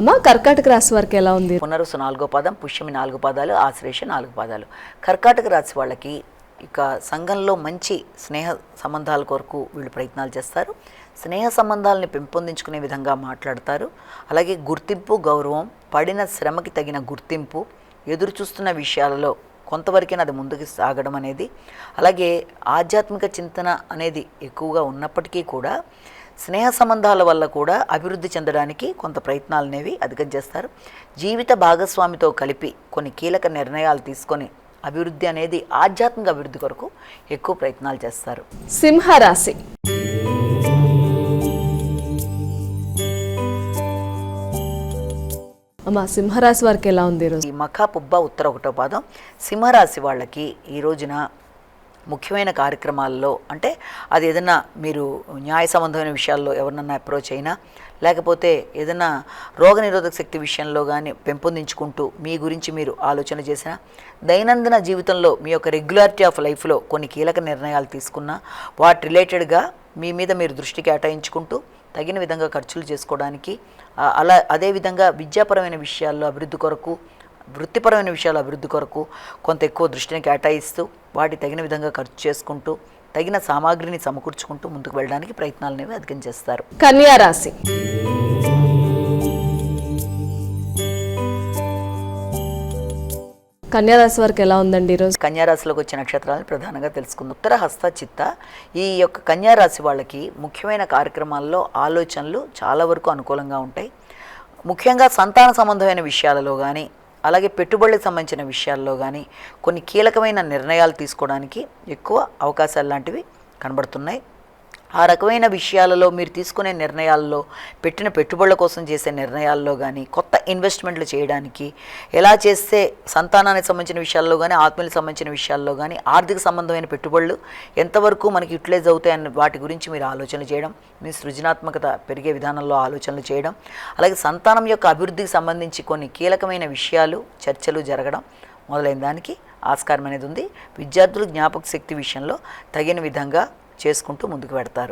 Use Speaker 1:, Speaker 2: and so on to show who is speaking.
Speaker 1: అమ్మ కర్కాటక రాశి వారికి ఎలా ఉంది?
Speaker 2: పునరుసు నాలుగో పాదం పుష్యమి నాలుగు పాదాలు ఆశ్రేష నాలుగు పాదాలు. కర్కాటక రాశి వాళ్ళకి ఇక సంఘంలో మంచి స్నేహ సంబంధాల కొరకు వీళ్ళు ప్రయత్నాలు చేస్తారు. స్నేహ సంబంధాలని పెంపొందించుకునే విధంగా మాట్లాడతారు. అలాగే గుర్తింపు గౌరవం పడిన శ్రమకి తగిన గుర్తింపు ఎదురు చూస్తున్న విషయాలలో కొంతవరకైనా అది ముందుకు సాగడం అనేది అలాగే ఆధ్యాత్మిక చింతన అనేది ఎక్కువగా ఉన్నప్పటికీ కూడా స్నేహ సంబంధాల వల్ల కూడా అభివృద్ధి చెందడానికి కొంత ప్రయత్నాలు అనేవి అధికం చేస్తారు జీవిత భాగస్వామితో కలిపి కొన్ని కీలక నిర్ణయాలు తీసుకొని అభివృద్ధి అనేది ఆధ్యాత్మిక అభివృద్ధి కొరకు ఎక్కువ ప్రయత్నాలు చేస్తారు.
Speaker 1: సింహరాశి. అమ్మ సింహరాశి వారికి ఎలా ఉంది ఈరోజు?
Speaker 2: ఈ మఖా పుబ్బ ఉత్తర ఒకటో పాదం. సింహరాశి వాళ్ళకి ఈ రోజున ముఖ్యమైన కార్యక్రమాల్లో అంటే అది ఏదైనా మీరు న్యాయ సంబంధమైన విషయాల్లో ఎవరినన్నా అప్రోచ్ అయినా లేకపోతే ఏదైనా రోగనిరోధక శక్తి విషయంలో కానీ పెంపొందించుకుంటూ మీ గురించి మీరు ఆలోచన చేసిన దైనందిన జీవితంలో మీ యొక్క రెగ్యులారిటీ ఆఫ్ లైఫ్లో కొన్ని కీలక నిర్ణయాలు తీసుకున్నా వాటి రిలేటెడ్గా మీ మీద మీరు దృష్టి కేటాయించుకుంటూ తగిన విధంగా ఖర్చులు చేసుకోవడానికి అలా అదేవిధంగా విద్యాపరమైన విషయాల్లో అభివృద్ధి కొరకు వృత్తిపరమైన విషయాల అభివృద్ధి కొరకు కొంత ఎక్కువ దృష్టిని కేటాయిస్తూ వాటి తగిన విధంగా ఖర్చు చేసుకుంటూ తగిన సామాగ్రిని సమకూర్చుకుంటూ ముందుకు వెళ్ళడానికి ప్రయత్నాలు అనేవి అధికం చేస్తారు.
Speaker 1: కన్యా రాశి. కన్యా రాశి వారికి ఎలా ఉందండి ఈరోజు?
Speaker 2: కన్యారాశిలోకి వచ్చే నక్షత్రాలను ప్రధానంగా తెలుసుకుందాం. ఉత్తర హస్త చిత్త. ఈ యొక్క కన్యారాశి వాళ్ళకి ముఖ్యమైన కార్యక్రమాల్లో ఆలోచనలు చాలా వరకు అనుకూలంగా ఉంటాయి. ముఖ్యంగా సంతాన సంబంధమైన విషయాలలో కానీ అలాగే పెట్టుబడులకు సంబంధించిన విషయాల్లో కానీ కొన్ని కీలకమైన నిర్ణయాలు తీసుకోవడానికి ఎక్కువ అవకాశాలు లాంటివి కనబడుతున్నాయి. ఆ రకమైన విషయాలలో మీరు తీసుకునే నిర్ణయాల్లో పెట్టిన పెట్టుబడుల కోసం చేసే నిర్ణయాల్లో కానీ కొత్త ఇన్వెస్ట్మెంట్లు చేయడానికి ఎలా చేస్తే సంతానానికి సంబంధించిన విషయాల్లో కానీ ఆత్మీయులకు సంబంధించిన విషయాల్లో కానీ ఆర్థిక సంబంధమైన పెట్టుబడులు ఎంతవరకు మనకి యూటిలైజ్ అవుతాయని వాటి గురించి మీరు ఆలోచన చేయడం మీ సృజనాత్మకత పెరిగే విధానంలో ఆలోచనలు చేయడం అలాగే సంతానం యొక్క అభివృద్ధికి సంబంధించి కొన్ని కీలకమైన విషయాలు చర్చలు జరగడం మొదలైన దానికి ఆస్కారం అనేది ఉంది. విద్యార్థులు జ్ఞాపక శక్తి విషయంలో తగిన విధంగా చేసుకుంటూ ముందుకు పెడతారు